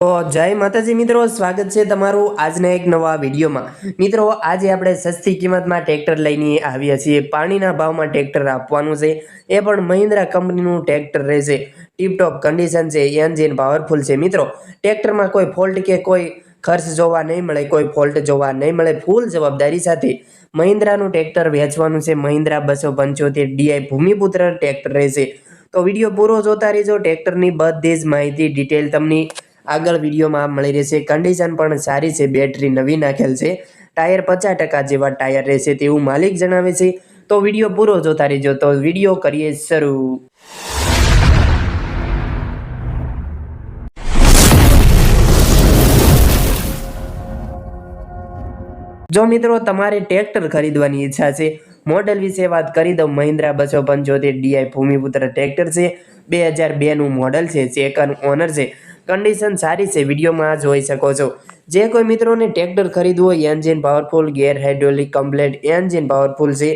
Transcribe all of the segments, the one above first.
તો જય માતાજી મિત્રો, સ્વાગત છે તમારું આજના એક નવા વિડીયોમાં. મિત્રો, આજે આપણે સસ્તી કિંમતમાં ટ્રેક્ટર લઈને આવ્યા છીએ. પાણીના ભાવમાં ટ્રેક્ટર આપવાનું છે. એ પણ મહિન્દ્રા કંપનીનું ટ્રેક્ટર રહેશે. ટીપટોપ કન્ડિશન છે એન્જિન પાવરફુલ છે. મિત્રો, ટ્રેક્ટરમાં કોઈ ફોલ્ટ કે કોઈ ખર્ચ જોવા નહીં મળે, કોઈ ફોલ્ટ જોવા નહીં મળે. ફૂલ જવાબદારી સાથે મહિન્દ્રાનું ટ્રેક્ટર વેચવાનું છે. મહિન્દ્રા બસો પંચોતેર ડીઆઈ ભૂમિપુત્ર ટ્રેક્ટર રહેશે. તો વીડિયો પૂરો જોતા રહેજો. ટ્રેક્ટરની બધી જ માહિતી ડિટેલ તમને આગળ વિડીયોમાં મળી રહેશે. કન્ડિશન પણ સારી છે. બેટરી નવી નાખેલ છે. ટાયર પચાસ જેવા ટાયર રહેશે તેવું માલિક જણાવે છે. તો વીડિયો પૂરો જોતા રહેજો. તો વીડિયો કરીએ શરૂ. જો મિત્રો, તમારે ટ્રેક્ટર ખરીદવાની ઈચ્છા છે મોડેલ વિશે વાત કરી દઉં. મહિન્દ્રા બસો પંચોતેર ડીઆઈ ભૂમિપુત્ર ટ્રેક્ટર છે. બે હજાર બેનું મોડલ છે. સેકન્ડ ઓનર છે. કન્ડિશન સારી છે, વિડીયોમાં જોઈ શકો છો. જે કોઈ મિત્રોને ટ્રેક્ટર ખરીદવું હોય engine powerful gear hydraulic complete engine powerful છે,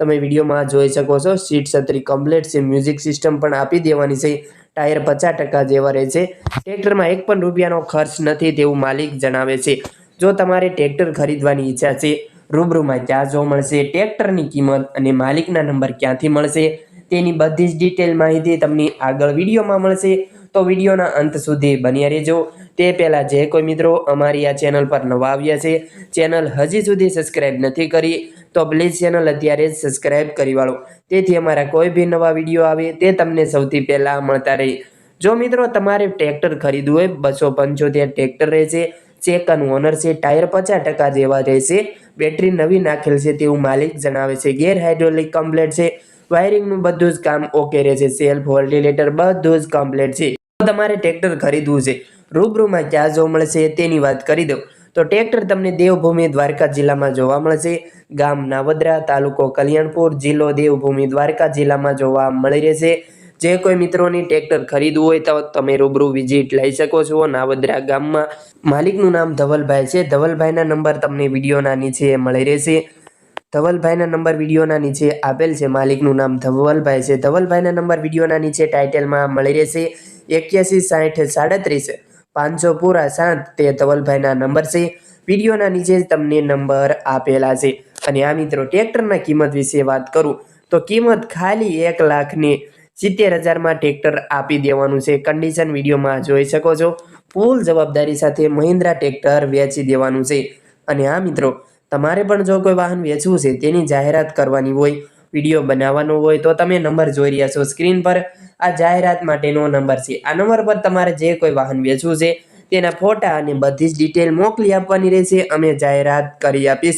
તમે વિડીયોમાં જોઈ શકો છો. સીટ છત્રી કમ્પ્લેટ છે મ્યુઝિક સિસ્ટમ પણ આપી દેવાની છે. ટાયર પચાસ ટકા જેવા રહે છે. ટ્રેક્ટરમાં એક પણ રૂપિયાનો ખર્ચ નથી તેવું માલિક જણાવે છે. જો તમારે ટ્રેક્ટર ખરીદવાની ઈચ્છા છે, રૂબરૂમાં ક્યાં જોવા મળશે. ટ્રેક્ટરની કિંમત અને માલિકના નંબર ક્યાંથી મળશે, તેની બધી જ ડિટેલ માહિતી તમને આગળ વિડીયોમાં મળશે. તો વિડીયોના અંત સુધી બન્યા રહેજો. તે પહેલાં જે કોઈ મિત્રો અમારી આ ચેનલ પર નવા આવ્યા છે, ચેનલ હજી સુધી સબસ્ક્રાઈબ નથી કરી, તો પ્લીઝ ચેનલ અત્યારે જ સબસ્ક્રાઈબ કરી વાળો. તેથી અમારા કોઈ બી નવા વીડિયો આવે, તે તમને સૌથી પહેલાં મળતા રહે. જો મિત્રો તમારે ટ્રેક્ટર ખરીદવું હોય, બસો પંચોતેર ટ્રેક્ટર રહેશે સેકન્ડ ઓનર છે, ટાયર પચાસ ટકા જેવા રહેશે, બેટરી નવી નાખેલ છે તેવું માલિક જણાવે છે, ગેર હાઇડ્રોલિક કમ્પ્લેટ છે, વાયરિંગનું બધું જ કામ ઓકે રહેશે, સેલ્ફ હોલ્ટિલેટર બધું જ કમ્પ્લેટ છે. તમારે ટ્રેક્ટર ખરીદવું છે. રૂબરૂમાં ક્યાં જોવા મળશે તેની વાત કરી દઉં. તો ટ્રેક્ટર તમને દેવભૂમિ દ્વારકા જિલ્લામાં જોવા મળશે. ગામ નાવદરા, તાલુકો કલ્યાણપુર જિલ્લો દેવભૂમિ દ્વારકા જિલ્લામાં જોવા મળી રહેશે. જે કોઈ મિત્રોની ટ્રેક્ટર ખરીદવું હોય તો તમે રૂબરૂ વિઝિટ લઈ શકો છો નાવદરા ગામમાં. માલિકનું નામ ધવલભાઈ છે. ધવલભાઈના નંબર તમને વિડીયોના નીચે મળી રહેશે. ધવલભાઈના નંબર વિડીયોના નીચે આપેલ છે. માલિકનું નામ ધવલભાઈ છે. ધવલભાઈના નંબર વિડીયોના નીચે ટાઇટલમાં મળી રહેશે. એક્યાસી, સાઠ, સાડત્રીસ, પાંચસો પૂરા સાત તે ધવલભાઈના નંબર છે. વિડીયોના નીચે તમને નંબર આપેલા છે. અને આ મિત્રો, ટ્રેક્ટરના કિંમત વિશે વાત કરું, તો કિંમત ખાલી એક લાખની સિત્તેર હજારમાં ટ્રેક્ટર આપી દેવાનું છે. કન્ડિશન વિડીયોમાં જોઈ શકો છો. ફૂલ જવાબદારી સાથે મહિન્દ્રા ટ્રેક્ટર વેચી દેવાનું છે. અને આ મિત્રો તમારે પણ જો કોઈ વાહન વેચવું છે, તેની જાહેરાત કરવાની હોય, વીડિયો બનાવવાનો હોય, તો તમે નંબર જોઈ રહ્યા છો સ્ક્રીન પર. આ જાહેરાત માટેનો નંબર છે. આ નંબર પર તમારે જે કોઈ વાહન વેચવું છે, તેના ફોટા અને બધી જ ડિટેલ મોકલી આપવાની રહેશે. અમે જાહેરાત કરી આપીશું.